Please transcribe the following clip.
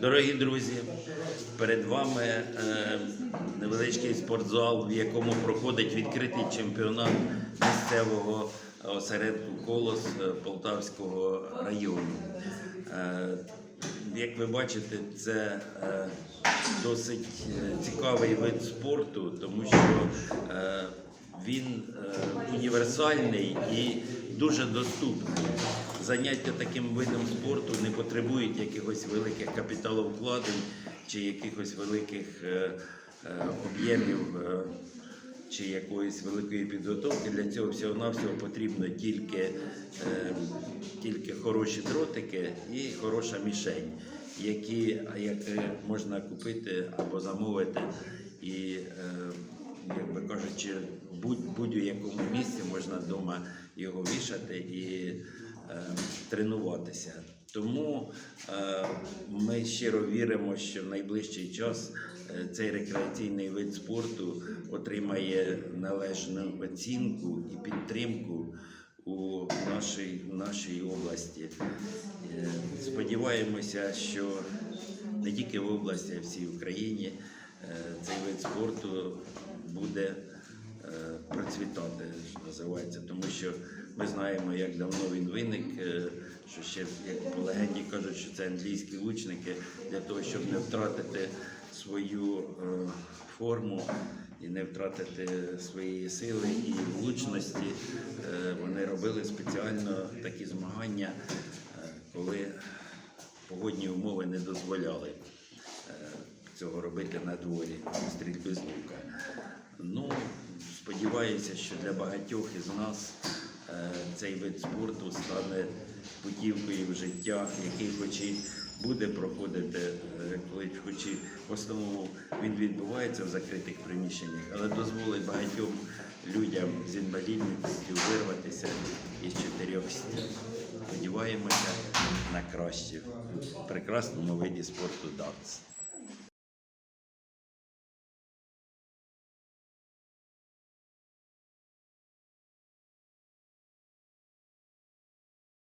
Дорогі друзі, перед вами е, невеличкий спортзал, в якому проходить відкритий чемпіонат місцевого осередку Колос е, Полтавського району. Е, як ви бачите, це е, досить е, цікавий вид спорту, тому що е, він е, універсальний і дуже доступний. Заняття таким видом спорту не потребують якихось великих капіталовкладень чи якихось великих е, е, об'ємів е, чи якоїсь великої підготовки. Для цього всього-навсього потрібно тільки, е, тільки хороші дротики і хороша мішень, які які можна купити або замовити. І, е, як би кажучи, в будь- будь-якому місці можна вдома його вішати і е, тренуватися. Тому е, ми щиро віримо, що в найближчий час е, цей рекреаційний вид спорту отримає належну оцінку і підтримку у нашій, нашій області. Е, Сподіваємося, що не тільки в області, а всій Україні цей вид спорту буде процвітати, що називається, тому що ми знаємо, як давно він виник, е, що ще як по легенді кажуть, що це англійські лучники для того, щоб не втратити свою е, форму і не втратити своєї сили і влучності. Е, Вони робили спеціально такі змагання, е, коли погодні умови не дозволяли е, цього робити на дворі, стрільби з лука. Сподіваюся, що для багатьох із нас е, цей вид спорту стане путівкою в життя, який хоч і буде проходити, е, хоч і в основному він відбувається в закритих приміщеннях, але дозволить багатьом людям з інвалідністю вирватися із чотирьох стін. Сподіваємося на краще в прекрасному виді спорту дартс.